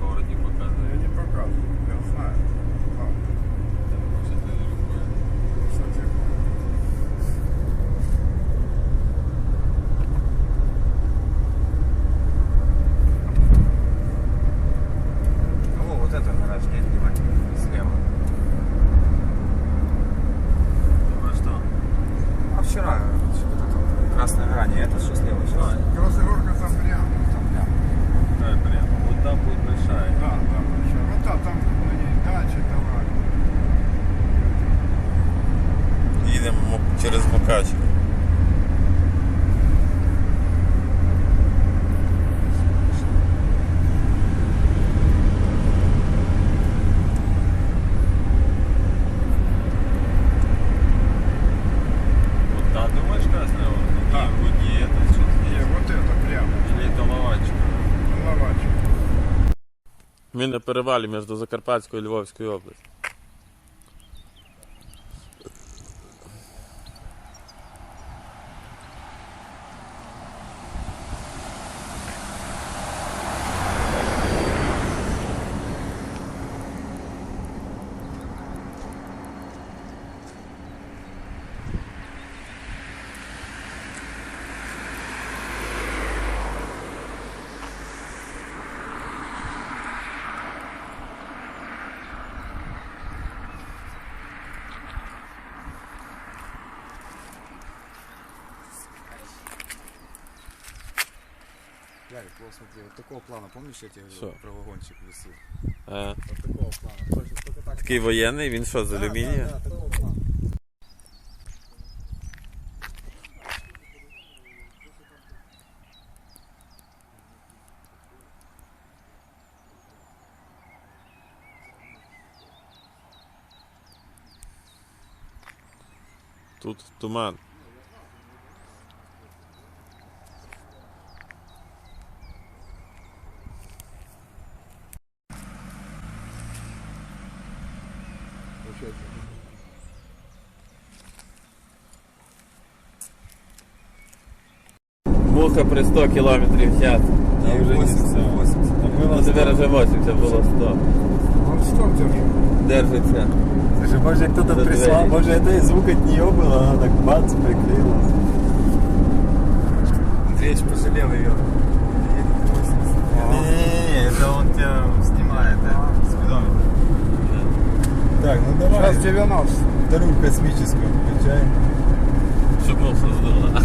поворот не показывает. Я не показываю, я знаю. красной грани. Это что слева сейчас? Да. Красная горка там прям. Там прям. Да, прям. Там будет большая. Да, да, большая. Вот да, там ну ней дача, товар. Їдемо через Мукачево. Ми на перевалі між Закарпатською і Львовською областю. Ярик, вот смотри, вот такого плана, помнишь, я тебе Что? говорил, про вагончик висел? Е, Вот такого плана, только, только так. такий воєнний, він що, з Да, алюмінія? Да, да, такого плана. Тут туман. Муха при 100 км в час. Не, 80, 80. Ну, тепер вже 80 було 100. Он что держит? Держиться. Слушай, может кто-то Да, прислал, да. может это и звук от нее был, она так бац, приклеилась. Андреевич пожалел ее. Не-не-не, это он тебя снимает, да, спидометр. Так, ну давай Сейчас 90. вторую космическую включаем. Щоб мов здала.